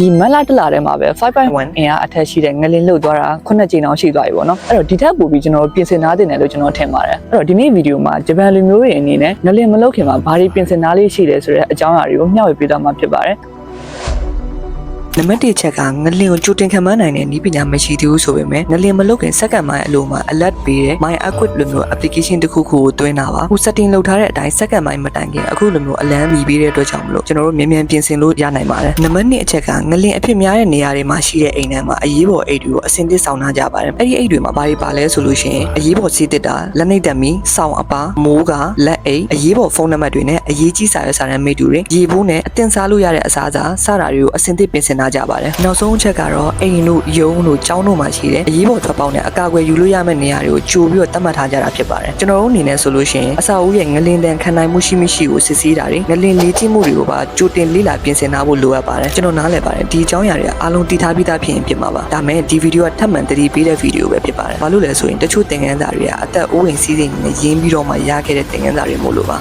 ဒီမက်လာတလာထဲမှာပဲ5.1အင်အားအထက်ရှိတဲ့ငလင်းလှုပ်သွားတာခုနှစ်ကြိမ်အောင်ရှိသွားပြီပေါ့နော်အဲ့တော့ဒီထက်ပိုပြီးကျွန်တော်တို့ပြင်ဆင်ထားတင်တယ်လို့ကျွန်တော်ထင်ပါတယ်အဲ့တော့ဒီနေ့ဗီဒီယိုမှာဂျပန်လူမျိုးတွေအနေနဲ့ငလင်းမလှုပ်ခင်မှာဘာတွေပြင်ဆင်ထားလေးရှိတယ်ဆိုတဲ့အကြောင်းအရာတွေကိုမျှဝေပေးသွားမှာဖြစ်ပါတယ် နံပါတ်1ချက်ကငလင်ကိုကြိုတင်ခံမနိုင်တဲ့နည်းပညာမရှိသေးဘူးဆိုပေမဲ့ငလင်မလုပ်ခင်စက္ကန့်ပိုင်းအလိုမှာ alert ပေးတဲ့ my equip လိုမျိုး application တစ်ခုခုကိုတွင်းတာပါခု setting လုပ်ထားတဲ့အတိုင်းစက္ကန့်ပိုင်းမတိုင်ခင်အခုလိုမျိုးအလန်းမီပေးတဲ့အတွက်ကြောင့်မလို့ကျွန်တော်တို့မြန်မြန်ပြင်ဆင်လို့ရနိုင်ပါတယ်နံပါတ်2အချက်ကငလင်အဖြစ်များတဲ့နေရာတွေမှာရှိတဲ့အိမ်ထဲမှာအရေးပေါ်အိတ်တွေကိုအစင်သစ်ဆောင်ထားကြပါတယ်အဲ့ဒီအိတ်တွေမှာဘာတွေပါလဲဆိုလို့ရှိရင်အရေးပေါ်စီးတစ်တာလက်နှိပ်တက်မီစောင်းအပါမိုးကလက်အိတ်အရေးပေါ်ဖုန်းနံပါတ်တွေနဲ့အရေးကြီးစာရွက်စာတမ်းမိတ်တူတွေရေဘူးနဲ့အတင်စားလို့ရတဲ့အစားအစာစတာတွေကိုအစင်သစ်ပြင်ဆင်ထားကြပါတယ်နောက်ဆုံးအချက်ကတော့အိမ်တို့ယုံတို့ကျောင်းတို့မှာရှိတဲ့အရေးပေါ်ထွက်ပေါက်နဲ့အကာအကွယ်ယူလို့ရမယ့်နေရာတွေကိုကြိုပြီးတော့သတ်မှတ်ထားကြတာဖြစ်ပါတယ်ကျွန်တော်တို့အနေနဲ့ဆိုလို့ရှိရင်အစာအုပ်ရဲ့ငလင်တန်ခံနိုင်မှုရှိမရှိကိုစစ်ဆေးတာတွေငလင်လေးကြည့်မှုတွေကိုပါကြိုတင်လေ့လာပြင်ဆင်ထားဖို့လိုအပ်ပါတယ်ကျွန်တော်နားလည်ပါတယ်ဒီအကြောင်းအရာတွေအားလုံးတည်ထားပြီးသားဖြစ်ရင်ဖြစ်မှာပါဒါမဲ့ဒီဗီဒီယိုကထပ်မံတတိပေးတဲ့ဗီဒီယိုပဲဖြစ်ပါတယ်ဘာလို့လဲဆိုရင်တချို့သင်ခန်းစာတွေကအသက်အိုးအိမ်စီးစိမ်နဲ့ရင်းပြီးတော့မှရခဲ့တဲ့သင်ခန်းစာတွေမို့လို့ပါ